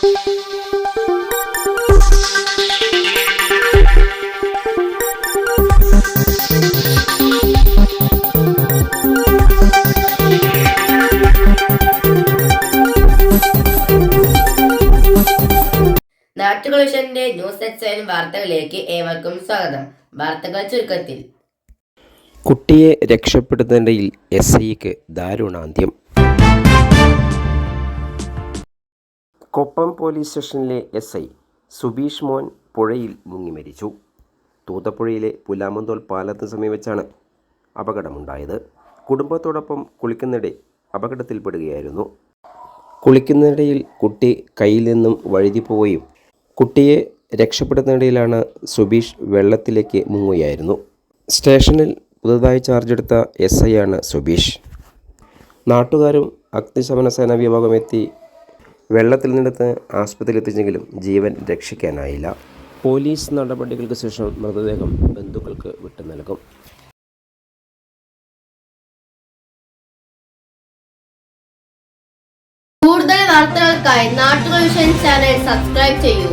നാട്ടുകൊളിഷന്റെ news എക്സൈൻ വാർത്തകളിലേക്ക് ഏവർക്കും സ്വാഗതം. വാർത്തകൾ ചുരുക്കത്തിൽ. കുട്ടിയെ രക്ഷപ്പെടുത്തുന്നതിനിടയിൽ എസ് ഐക്ക് ദാരുണാന്ത്യം. കൊപ്പം പോലീസ് സ്റ്റേഷനിലെ എസ് ഐ സുബീഷ് മോൻ പുഴയിൽ മുങ്ങി മരിച്ചു. തൂത്തപ്പുഴയിലെ പുലാമന്തോൾ പാലത്തിന് സമീപിച്ചാണ് അപകടമുണ്ടായത്. കുടുംബത്തോടൊപ്പം കുളിക്കുന്നിടെ അപകടത്തിൽപ്പെടുകയായിരുന്നു. കുളിക്കുന്നതിനിടയിൽ കുട്ടി കയ്യിൽ നിന്നും വഴുതി പോവുകയും കുട്ടിയെ രക്ഷപ്പെടുന്നിടയിലാണ് സുബീഷ് വെള്ളത്തിലേക്ക് മുങ്ങുകയായിരുന്നു. സ്റ്റേഷനിൽ പുതുതായി ചാർജെടുത്ത എസ് ഐ ആണ് സുബീഷ്. നാട്ടുകാരും അഗ്നിശമന സേനാ വിഭാഗം എത്തി വെള്ളത്തിൽ നിന്നെടുത്ത് ആസ്പത്രിയിൽ എത്തിച്ചെങ്കിലും ജീവൻ രക്ഷിക്കാനായില്ല. പോലീസ് നടപടികൾക്ക് ശേഷം മൃതദേഹം ബന്ധുക്കൾക്ക് വിട്ടു നൽകും. കൂടുതൽ വാർത്തകൾക്കായി നാട്ടുകൾ ചാനൽ സബ്സ്ക്രൈബ് ചെയ്യൂ.